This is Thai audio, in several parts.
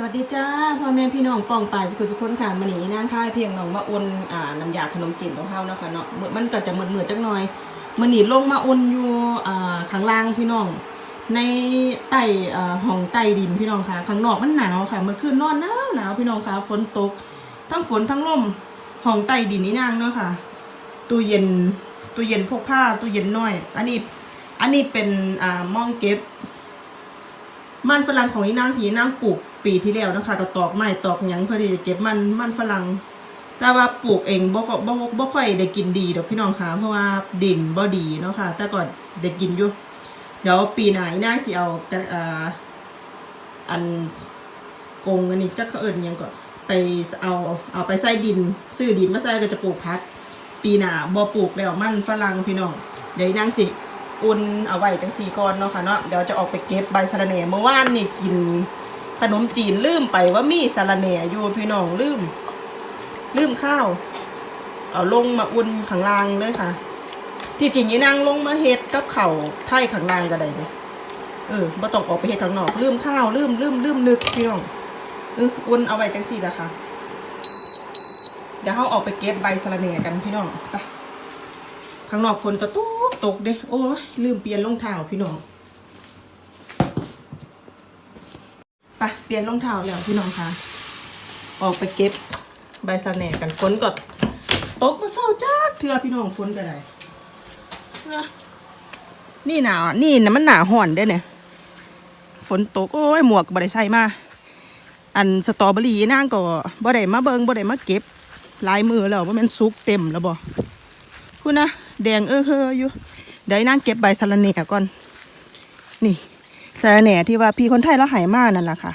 สวัสดีจ้าพ่อแม่พี่น้องปองป่ายสุขสุขคนค่ะมันนี้นางค่ายเพียงน้องมาอุ่นอ่าน้ำยาขนมจีนของเฮานะคะเนาะมันก็จะเหมือนเหมือนจักหน่อยมันนี้ลงมาอุ่นอยู่อ่าข้างล่างพี่น้อง ในใต้อ่าห้องใต้ดินพี่น้องค่ะข้างนอกมันหนาวค่ะ เมื่อคืนนอนหนาวหนาวพี่น้องค่ะฝนตก ทั้งฝนทั้งลมห้องใต้ดินนี่นางเนาะค่ะตู้เย็นตู้เย็นพกผ้าตู้เย็นน้อย อันนี้อันนี้เป็นอ่าม่องเก็บมันฝรั่งของอีนางที่นางปลูก ปีที่แล้วนะคะก็ตอกไม้ตอกหยังเพื่อที่จะเก็บมันมันฝรั่งแต่ว่าปลูกเองบ่ค่อยบ่บ่ค่อยได้กินดีดอกพี่น้องค่ะเพราะว่าดินบ่ดีเนาะค่ะ แต่ก็ได้กินอยู่เดี๋ยวปีหน้าอีนางสิเอาอ่าอันกงอันนี้จักเขาเอิ้นยังก็ไปเอาเอาไปใส่ดิน ซื้อดินมาใส่ก็จะปลูกพัก ปีหน้าบ่ปลูกแล้วมันฝรั่งพี่น้องเดี๋ยวอีนางสิอุ่นเอาไว้จังสี่ก้อนเนาะค่ะเนาะเดี๋ยวจะออกไปเก็บใบสะระแหน่เมื่อวานนี่กิน ขนมจีนลืมไปว่ามีสะระแหน่อยู่พี่น้องลืม ลืมข้าว เอาลงมาอุ่นข้างล่างเลยค่ะ ที่จริงนี่นางลงมาเฮ็ดกับเข่าไทยข้างล่างก็ได้เลยเออบ่ต้องออกไปเฮ็ดข้างนอกลืมข้าวลืมลืมลืมนึกพี่น้องเอออุ่นเอาไว้จังสี่ละค่ะเดี๋ยวเราออกไปเก็บใบสะระแหน่กันพี่น้องไปข้างนอกฝนก็ตกตกเด้โอ้ยลืมเปลี่ยนรองเท้าพี่น้อง ไปเปลี่ยนรองเท้าแล้วพี่น้องคะออกไปเก็บใบสะแหน่กันฝนก็ตกมาเศร้าจ้าเถื่อพี่น้องฝนก็ได้นะนี่หนาวนี่นะมันหนาห่อนได้เนี่ยฝนตกโอ้ยหมวกบ่ได้ใส่มาอันสตรอเบอรี่นางก็บ่ได้มาเบิงบ่ได้มาเก็บลายมือแล้วว่ามันสุกเต็มแล้วบ่พูดนะแดงเออเฮออยู่เดี๋ยวนั่งเก็บใบสะระแน่ก่อนนี่ สะรแหน่ที่ว่าพี่คนไทยเราหายมานั่นแหละค่ะ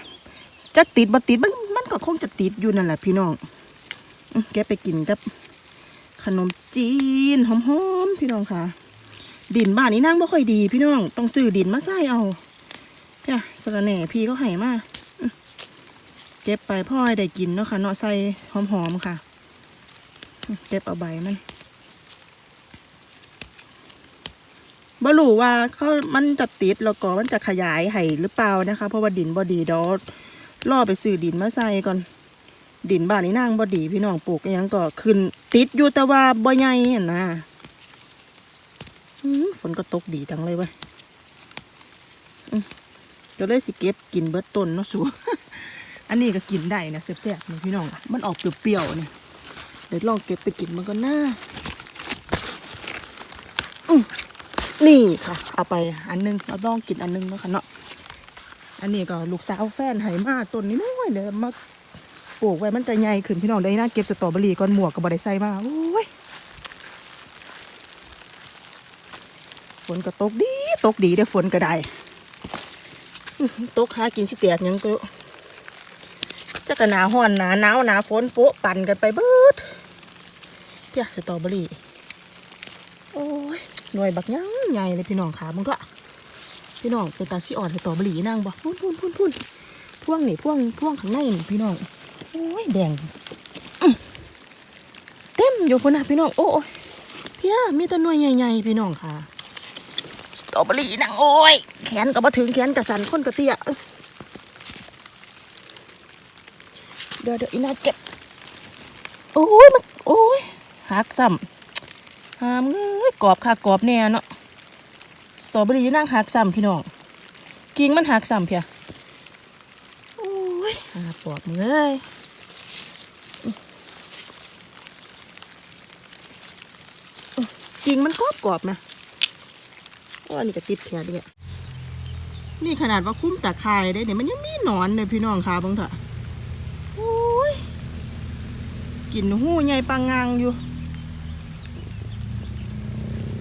จะติดบ่ติดมันมันก็คงจะติดอยู่นั่นแหละพี่น้องแกบไปกินกับขนมจีนหอมๆพี่น้องค่ะ ดินบ้านนี้นั่งบ่ค่อยดี พี่น้องต้องซื้อดินมาใส่เอาเนี่ยสระแหน่พี่เขาหายมาอื้อเก็บไปพ่อให้ได้กินเนาะค่ะเนาะใส่หอมๆค่ะ เก็บเอาใบมัน บ่รู้ว่าเขามันจะติดแล้วก็มันจะขยายให้หรือเปล่านะคะ เพราะว่าดินบ่ดีเดี๋ยวล่อไปซื้อดินมาใส่ก่อน ดินบ้านนี้นางบ่ดีพี่น้องปลูกอยังก็ขึ้นติดอยู่แต่ว่าบ่ใหญ่นะอื้อฝนก็ตกดีจังเลยเว้ยอื้อก็เลยสิเก็บกินเบิดต้นเนาะสูอันนี้ก็กินได้นะแซ่บๆนี่พี่น้องมันออกเปรี้ยวๆนี่เดี๋ยวลองเก็บไปกินมันก็น่าอื นี่ค่ะ เอาไปอันหนึงเราต้องกินอันหนึงเนาะค่ะเนาะอันนี้ก็ลูกสาวแฟนไหมาต้นนี้น้อยเลยมาปลูกไว้มันจะใหญ่ขึ้นพี่น้องเลยนะเก็บสตรอเบอรี่ก้อนหมวกกับบไดใส่มาโอ้ยฝนก็ตกดีตกดีเด้ฝนก็ได้ตกหากินสิแตกยังก็จะกระหนาห้อนหนาหนาวหนาฝนโป๊ะปั่นกันไปเบิดเพียสตรอเบอรี่ หน่วยบักยังใหญ่เลยพี่น้องขามึงก็พี่น้องเป็นตาซีอ่อนให้ต่อบหลีนั่งบ่พุ่นพุ่นพุ่นพุ่นพ่วงนี่พ่วงพ่วงข้างในนี่พี่น้องโอ้ยแดงเต็มอยู่พุ่นนะพี่น้องโอ้ยพี่อะมีแต่หน่วยใหญ่ๆพี่น้องค่ะตรอบอรี่นั่งโอ้ยแขนก็มาถึงแขนกระสันคนกระเตี้ยเอ้ยเดี๋ยวเดี๋ยวอีน่าเก็บโอ้ยมันโอ้ยหักซ้ำ หามเอ้ยกรอบค่ะกรอบแน่เนาะสตรอเบอรี่นั่งหักซ้ำพี่น้องกิ่งมันหักซ้ำเพียโอ้ยหาปอบมึงเอ้ยกิ่งมันกรอบกรอบนะว่านี่ก็ติดแขนด้วยนี่ขนาดว่าคุ้มตะไคร้ได้เนี่ยมันยังมีหนอนเลยพี่น้องค่ะเบังเถอะโอ้ยกินหูใหญ่ปังงางอยู่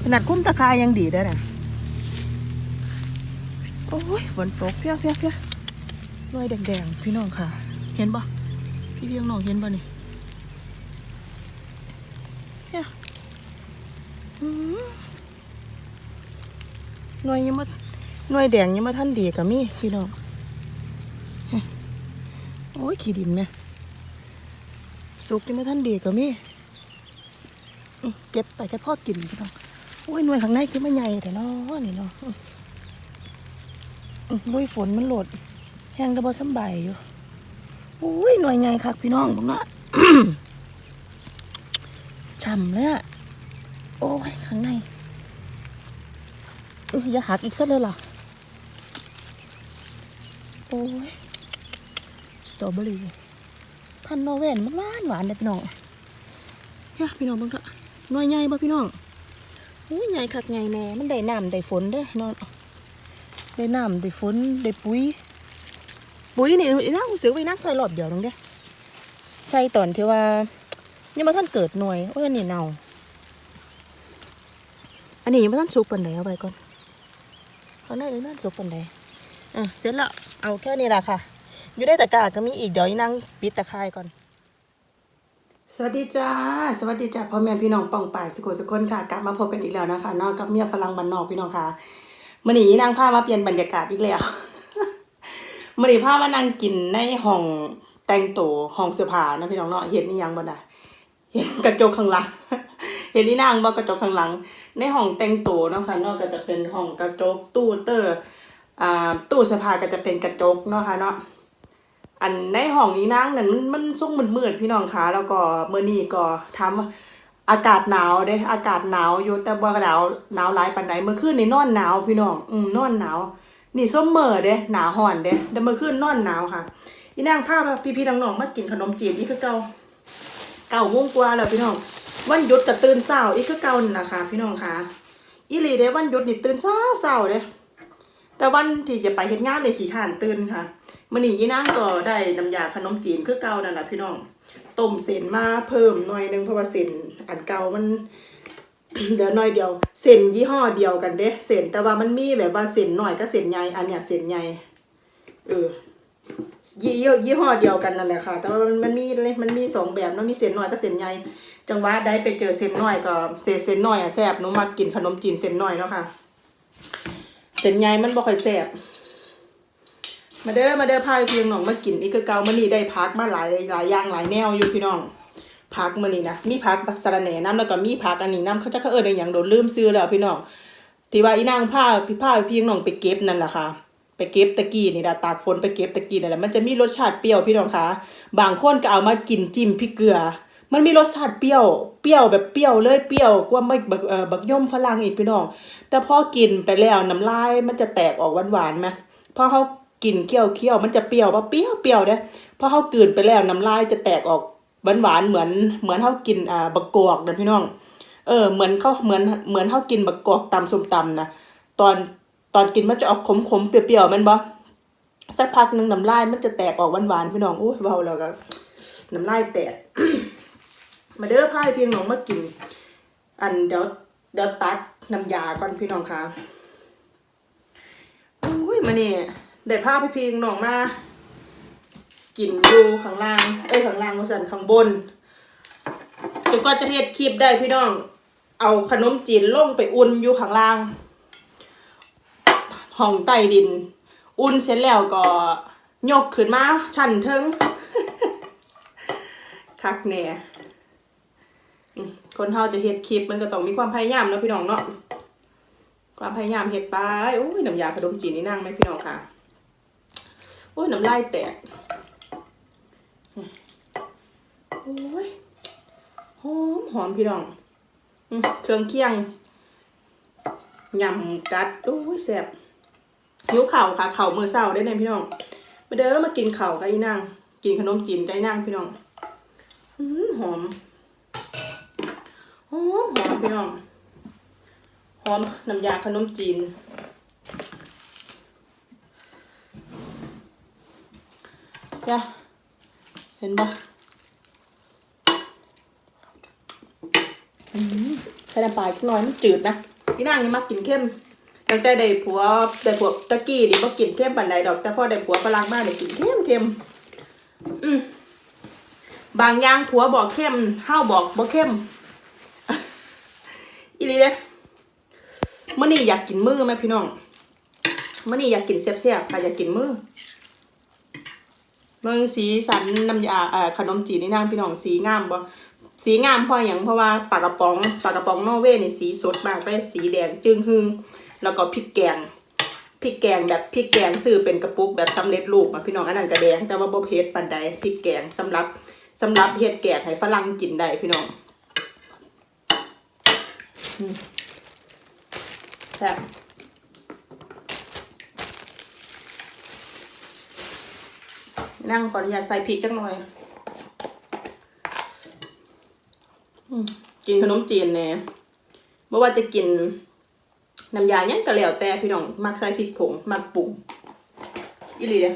ขนาดคุ้มตะคายยังดีได้น่ะโอ้ยฝนตกเพี้ยเพี้ยเพี้ยรอยแดงๆพี่น้องค่ะ เห็นปะพี่เพียงน้องเห็นปะนี่เพี้ยอื้อหน่วยยังมาหน่วยแดงยังมาท่านดีกับมี่พี่น้องโอ้ยขี้ดินเนี่ยสุกยังมาท่านดีกับมี่เก็บไปแค่พ่อกินพี่น้อง โอ้ยหน่วยข้างในคือมันใหญ่แต่เนาะนี่เนาะลุยฝนมันโหลด แห้งกระบอกสบายอยู่โอ้ยหน่วยใหญ่คักพี่น้องผมเนาะช่ำเลยอะโอ้ยข้างในอุ๊ยอย่าหักอีกสักเลยหรอโอ้ยสตรอเบอรี่พันนอเวนมันหวานหวานเลยพี่น้องเฮ้ยพี่น้องบ้างเถอะหน่วยใหญ่บ่พี่น้อง อ้ยใหญ่คักใหญ่แน่มันได้น้ำได้ฝนเด้อนอนได้น้ำได้ฝนได้ปุ๋ย ปุ๋ยนี่น่ารู้สึกว่าน่าใส่รอบเดียวนึงเด้ใส่ตอนที่ว่ายังมาท่านเกิดหน่วยโอ้ยนนี้เน่าอันนี้ยังม่ท่านสุกปันใดเอาไว้ก่อนเขาได้เลยน่าสุกปันใดอะเสร็จแล้วเอาแค่นี้ละค่ะ อยู่ได้แต่กาก็มีอีกเดี๋ยวนั่งปิดตะไคร่ก่อน สวัสดีจ้า สวัสดีจ้าพ่อแม่พี่น้องป่องป่ายสุโขสุคนค่ะ กลับมาพบกันอีกแล้วนะคะนอกกับเมียฝรั่งบ้านนอกพี่น้องค่ะมื่อนี้นางพามาเปลี่ยนบรรยากาศอีกแล้วมื่อนี้พามานั่งกินในห้องแต่งตัวห้องเสื้อผ้านะพี่น้องเนาะเห็นนี่ยังบ่ได้เห็นกระจกข้างหลัง เห็นนี่นางบ่กระจกข้างหลัง ในห้องแต่งตัวเนาะค่ะนอกก็จะเป็นห้องกระจกตู้เตอร์อ่าตู้เสื้อผ้าก็จะเป็นกระจกเนาะค่ะเนาะ อันในห้องอีนางนั่นมันมันซุ่มมืดๆพี่น้องคะแล้วก็เมื่อนี้ก็ทำอากาศหนาวเด้อากาศหนาวอยู่แต่บ่หนาวหนาวหลายปานใดเมื่อคืนนี่นอนหนาวพี่น้องอืมนอนหนาวนี่ส้มเมื่อเด้หนาวห่อนเด้แต่เมื่อคืนนอนหนาวค่ะอีนางพาพี่ๆน้องๆมากินขนมจีบนี่คือเก่าเก่าโมงกว่าแล้วพี่น้องวันหยุดก็ตื่นเช้าอีกคือเก่านั่นล่ะค่ะพี่น้องค่ะอีหลีเด้วันหยุดนี่ตื่นเช้าเช้าเด้แต่วันที่จะไปเฮ็ดงานเลยขี้ข้านตื่นค่ะ มื้อนี้นางก็ได้น้ำยาขนมจีนคือเก่านั่นแหละพี่น้องต้มเส้นมาเพิ่มหน่อยหนึงเพราะว่าเส้นอันเก่ามันเดี๋ยวหน่อยเดียวเส้นยี่ห้อเดียวกันเด้เส้นแต่ว่ามันมีแบบว่าเส้นหน่อยก็เส้นใหญ่อันเนี้ยเส้นใหญ่เออยี่ยี่ยี่ห้อเดียวกันนั่นแหละค่ะ แต่ว่ามันมันมีเลยมันมีสองแบบเนาะมีเส้นน้อยกับเส้นใหญ่จังหวะได้ไปเจอเส้นน้อยก็เส้นเส้นน้อยอะแซ่บหนูมากินขนมจีนเส้นน้อยเนาะค่ะเส้นใหญ่มันบ่ค่อยแซ่บ มาเด้อมาเด้อพายพี่น้องมากินอีกคือเก่ามื้อนี้ได้พักมาหลายหลายอย่างหลายแนวอยู่พี่น้องพักมื้อนี้นะมีพักสะระแหน่น้ำแล้วก็มีพักอันนี้น้ำเขาจะเขาเอิ้นอย่างโดนลืมซื้อแล้วพี่น้องที่ว่าอีนางพาพี่พาพี่น้องไปเก็บนั่นแหละค่ะไปเก็บตะกี้นี่ล่ะตากฝนไปเก็บตะกี้นั่นแหละมันจะมีรสชาติเปรี้ยวพี่น้องคะบางคนก็เอามากินจิ้มพริกเกลือ มันมีรสชาติเปรี้ยวเปรี้ยวแบบเปรี้ยวเลยเปรี้ยวกว่าไม่บักเอ่อบักย่อมฝรั่งอีกพี่น้องแต่พอกินไปแล้วน้ำลายมันจะแตกออกหวานๆไหมพอเขา กินเคี้ยวเคี้ยวๆมันจะเปรี้ยวปะเปรี้ยวเปรี้ยวเด้พอเขากลืนไปแล้วน้ำลายจะแตกออกหวานหวานๆเหมือนเหมือนเขากินอ่าบักกอกนะพี่น้อง เออเหมือนเขาเหมือนเหมือนเขากินบักกอกตำส้มตำนะตอนตอนกินมันจะออกขมขมๆเปรี้ยวๆมันบ่สักพักหนึ่งน้ำลายมันจะแตกออกหวานหวานๆพี่น้องโอ้ยเบาแล้วก็น้ำลายแตก มาเด้อพายเพียงน้องมากิน อันเดี๋ยวเดี๋ยวตักน้ำยาก่อนพี่น้องค่ะอุ้ยมาเนี่ย ได้พาพี่พีน้องมากินอยู่ข้างล่าง เอ้ยข้างล่างว่าสันข้างบนจนกว่าจะเฮ็ดคลิปได้พี่น้อง เอาขนมจีนลงไปอุ่นอยู่ข้างล่าง ห้องใต้ดิน อุ่นเสร็จแล้วก็ยกขึ้นมาชั้นเทิงคักแน่คนเฮาจะเฮ็ดคลิปมันก็ต้องมีความพยายามเนาะพี่น้องเนาะความพยายามเฮ็ดไปโอ้ยน้ำยาขนมจีนนี่นั่งไหมพี่น้องค่ะ โอ้ยน้ำลายแตกโอ้ยหอมหอมพี่น้องเครื่องเคียงยำกัดโอ้ยแซ่บหิวเข่าค่ะเข่ามือเศร้าได้เลยพี่น้องมาเด้อมากินเข่าวกับอีนางกินขนมจีนกับอีนางพี่น้องหอมหอมหอมพี่น้องหอมน้ำยาขนมจีน จ้ะเห็นปะใส่น้ำปลาอีกหน่อยมันจืดนะพี่นางนี่มักกินเข้มตั้งแต่ได้ผัวได้ผัวตะกี้นี่บ่กินเข้มปานใดดอก แต่พอได้ผัวฝรั่งมากได้กินเข้มเข้มอืมบางอย่างผัวบอกเข้มเฮาวบอกบ่เข้มอีหลีเด้มื้อนี้อยากกินมือไหมพี่น้องมื้อนี้อยากกินแซ่บๆค่ะอยากกินมือ เบิ่งสีสันน้ำยาเอ่อขนมจีนนี่นางพี่น้องสีงามบ่สีงามเพราะหยังเพราะว่าปลากระป๋องปลากระป๋องนอร์เวย์นี่สีสดมากเลยสีแดงจึงหึงแล้วก็พริกแกงพริกแกงแบบพริกแกงซื้อเป็นกระปุกแบบสำเร็จรูปอะพี่น้องอันนั้นก็แดงแต่ว่าบ่เผ็ดปานใดพริกแกงสำหรับสำหรับเฮ็ดแกงให้ฝรั่งกินได้พี่น้องแซ่บ นั่งขออนุญาตใส่พริกจังหน่อยอกินขนมจีนแน่ไม่ว่าจะกินน้ำยาเนี่ยก็แล้วแต่พี่น้องมักใส่พริกผงมักปรุงอีหลีเด้อ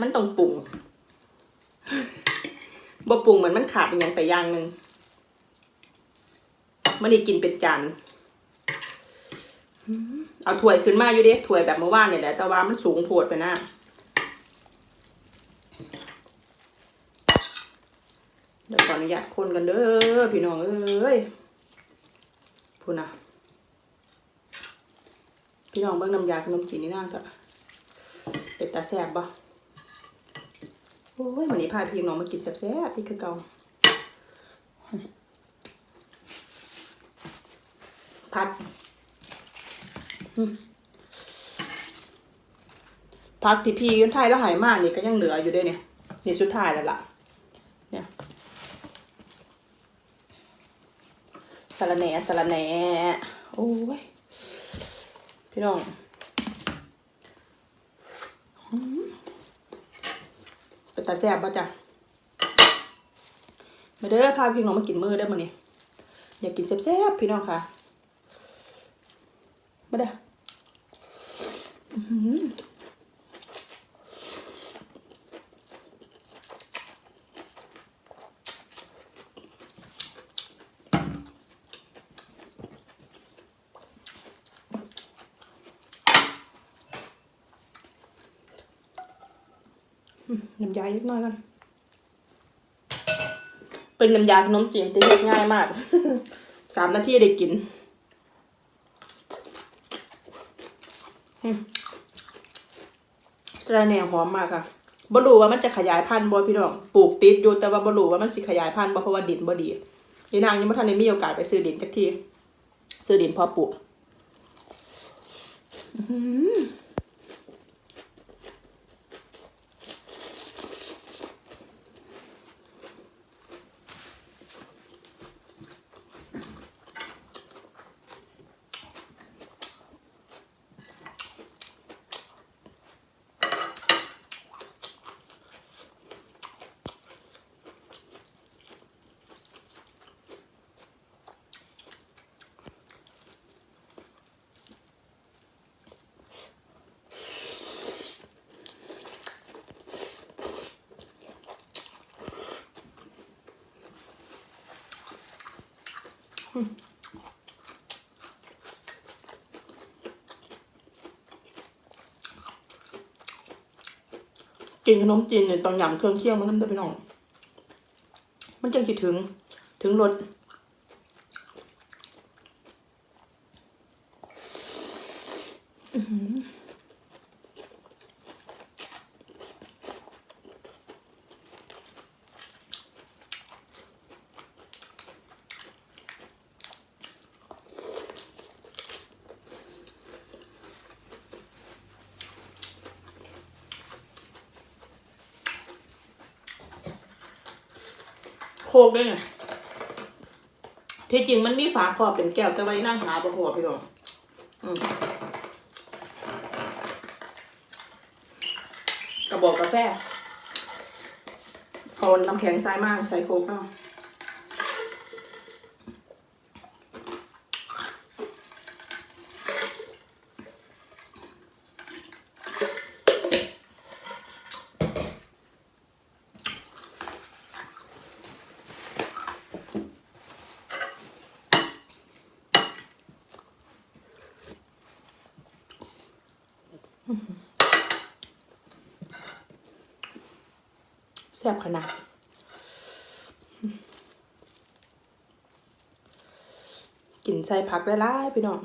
มันต้องปรุงบ่ปรุงเหมือนมันขาดอย่างไปอย่างหนึ่งมันนี่กินเป็นจานเอาถ้วยขึ้นมาอยู่ด้ถ้วยแบบเมื่อวานเนี่ยแหละแต่ว่ามันสูงโพดไปหน้าเดี๋ยวขออ นุญาตคนกันเด้อพี่น้องเอ้ยพูดนะพี่น้องเบิ่งน้ำยาขนมจีนนี่น่าจะเป็นตาแซ่บบ่โอ้ยวันนี้พาพี่น้องมากินแซ่บๆพี่คือเก่าผัดผักที่พี่ยืนไทยแล้วหายมากนี่ก็ยังเหลืออยู่ด้วยเนี่ยนี่สุดท้ายแล้วล่ะ เนี่ย สะระแหน่สะระแหน่โอ้ย พี่น้องเป็นตาแซ่บป่ะจ๊ะมาเด้อพาพี่น้องมากินมือได้มาเนี่ยอยากกินแซ่บๆพี่น้องค่ะมาเด้อ น้ำยาเล็กน้อยกันเป็นน้ำยาขนมจีนที่เฮ็ดง่ายมาก สามนาทีได้กินอืมสระแหน่หอมมากค่ะบรูว่ามันจะขยายพันธุ์บ่พี่น้อง ปลูกติดอยู่แต่ว่าบรูว่ามันสิขยายพันธุ์บ่เพราะว่าดินบ่ดียายนางยังบ่ทันได้มีโอกาสไปซื้อดินจักที ซื้อดินพอปลูก กินขนมจีนเนี่ยต้องยำเครื่องเคี่ยวมันน้ำเด้ไปหน่อยมันจังคิดถึงถึงรส โคกด้วยเนี่ยที่จริงมันมีฝาครอบเป็นแก้วแต่ไว้นั่งหาบะหัวพี่น้องกระบอกกาแฟเอาน้ำแข็งใส่มากใส่โคกเอา แซ่บขนาดกินใส่ผักได้หลายพี่น้อง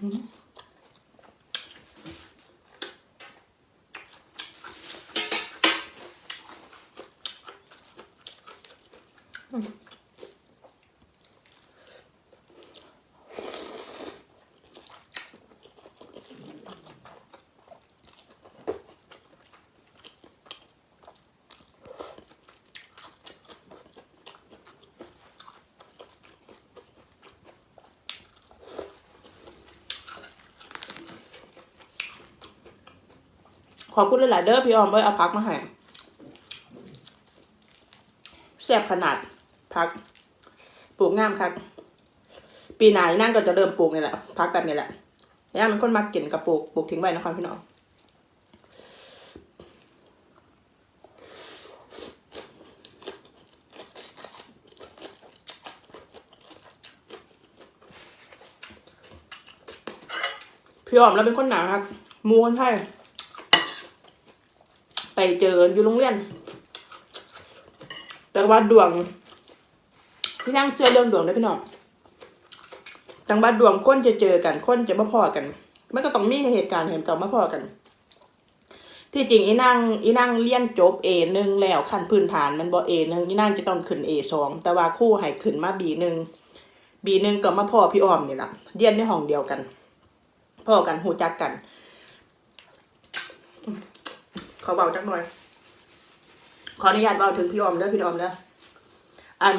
อืม ขอบคุณหลายๆเด้อพี่ออมเว้ยเอาพักมาให้แซ่บขนาดพัก ปลูกงามครับปีหน้านั่งก็จะเริ่มปลูกนี่แหละพักแบบนี้แหละย่ามันคนมากินกับปลูกปลูกทิ้งไว้นะครับพี่น้องพี่ออมเราเป็นคนหนาครับมูคนไทย ไปเจออยู่โรงเรียน แต่ว่าดวงพี่นั่งเชื่อเรื่องดวงได้พี่น้องจังบ้านดวงคนจะเจอกันคนจะมาพอกันมันก็ต้องมีเหตุการณ์เห็นต้อมาพอกัน ที่จริงอีนั่งอีนั่งเรียนจบ A หนึ่งแล้วขั้นพื้นฐานมันบอ A หนึ่งอีนั่งจะต้องขึ้น A สองแต่ว่าคู่ให้ขึ้นมา B หนึ่ง B หนึ่งก็มาพ่อพี่ออมนี่แหละเรียนในห้องเดียวกันพ่อกันหูจักกัน ขอเบาจักหน่อย ขออนุญาตเบาถึงพี่ออมเด้อพี่ออมเด้ออัน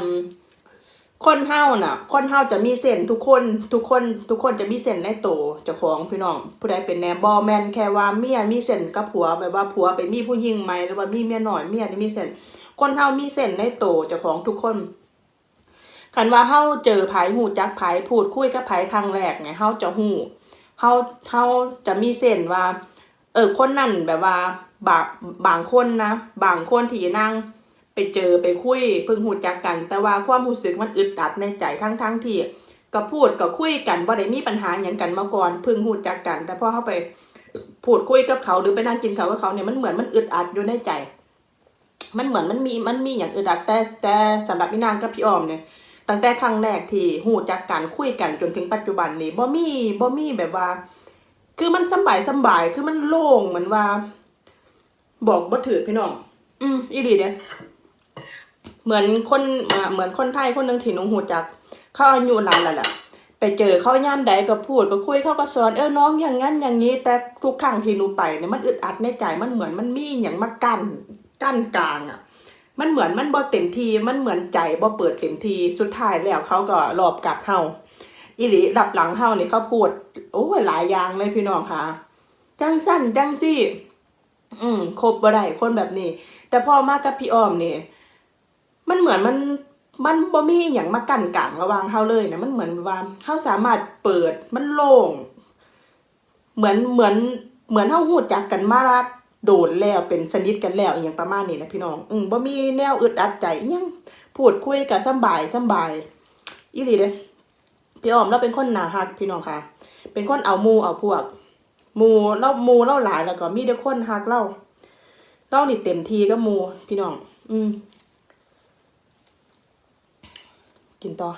คนเฮาน่ะ คนเฮาจะมีเส้นทุกคนทุกคน ทุกคนจะมีเส้นในโตเจ้าของพี่น้อง ผู้ใดเป็นแนบอแมนแค่ว่าเมียมีเส้นกับผัวแบบว่าผัวไปมีผู้หญิงไหมหรือว่ามีเมียหน่อยเมียที่มีเส้นคนเฮามีเส้นในโตเจ้าของทุกคนคันว่าเฮาเจอไผหูจักไผพูดคุยกับไผครั้งแรกไงเฮาจะหูเฮาเฮาจะมีเส้นว่า เออคนนั่นแบบว่า บางบางคนนะ บางคนที่นั่งไปเจอไปคุยเพิ่งหูจักกัน แต่ว่าความรู้สึกมันอึดอัดในใจทั้งทั้งที่ก็พูดก็คุยกันบ่าได้มีปัญหาอย่างกันมาก่อนเพิ่งหูจักกัน แต่พอเข้าไปพูดคุยกับเขาหรือไปนั่งกินเขากับเขาเนี่ยมันเหมือนมันอึดอัดอยู่ในใจ มันเหมือนมันมีมันมีอย่างอึดอัดแต่แต่สำหรับพี่นางกับพี่ออมเนี่ยตั้งแต่ครั้งแรกที่หูจักกันคุยกันจนถึงปัจจุบันนี้บ่มีบ่มีแบบว่า คือมันสบายสบายคือมันโล่งเหมือนว่า บอกบ่ถือพี่น้อง อืมอีหลีเด้เหมือนคนเหมือนคนไทยคนหนึ่งที่หนูหูจัก เขาอายุหลายแล้วแหละไปเจอเขาย่ามใดก็พูดก็คุยเขาก็สอนเออน้องอย่างนั้นอย่างนี้ แต่ทุกครั้งที่หนูไปเนี่ยมันอึดอัดในใจมันเหมือนมันมีอย่างมากั้นกั้นกลางอะ มันเหมือนมันบ่เต็มทีมันเหมือนใจบ่เปิดเต็มทีสุดท้ายแล้วเขาก็รอบกัดเฮาอีหลีดับหลังเฮานี่เขาพูด โอ้ยหลายอย่างเลยพี่น้องค่ะจังสั้นจังซี่ อืมครบบ่ได้คนแบบนี้ แต่พอมากับพี่อ้อมเนี่ยมันเหมือนมันมันบ่มีอย่างมากั้นกลางระหว่างเฮาเลยนะมันเหมือนว่าเฮาสามารถเปิดมันโล่งเหมือนเหมือนเหมือนเฮาฮู้จักกันมาละโดนแล้วเป็นสนิทกันแล้วอย่างประมาณนี้นะพี่น้อง อืมบ่มีแนวอึดอัดใจยังพูดคุยกันสำบายสำบายอีหลีเด้พี่อ้อมเราเป็นคนหนาฮักพี่น้องค่ะ เป็นคนเอามูเอาพวก หมูเราหมูเราหลายแล้วก็มีเด็กคนฮักเราเรานี่เต็มทีก็มูพี่น้อง อืมกินต่อ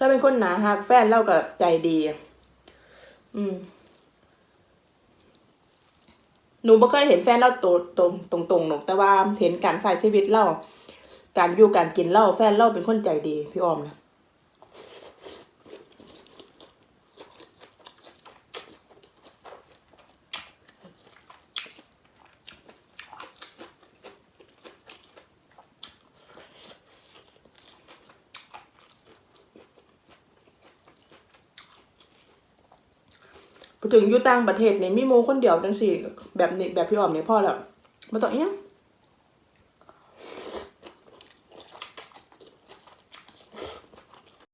เราเป็นคนหนาฮักแฟนเราก็ใจดี อืมหนูบ่เคยเห็นแฟนเราตัวตรงตรงตรงหนูแต่ว่าเห็นการใช้ชีวิตเราการอยู่การกินเล่าแฟนเล่าเป็นคนใจดี พี่ออมนะ ถึงอยู่ต่างประเทศนี่มีโมคนเดียวจังสี่ แบบนี้แบบพี่ออมนี่พ่อแล้วบ่ต้องอิหยัง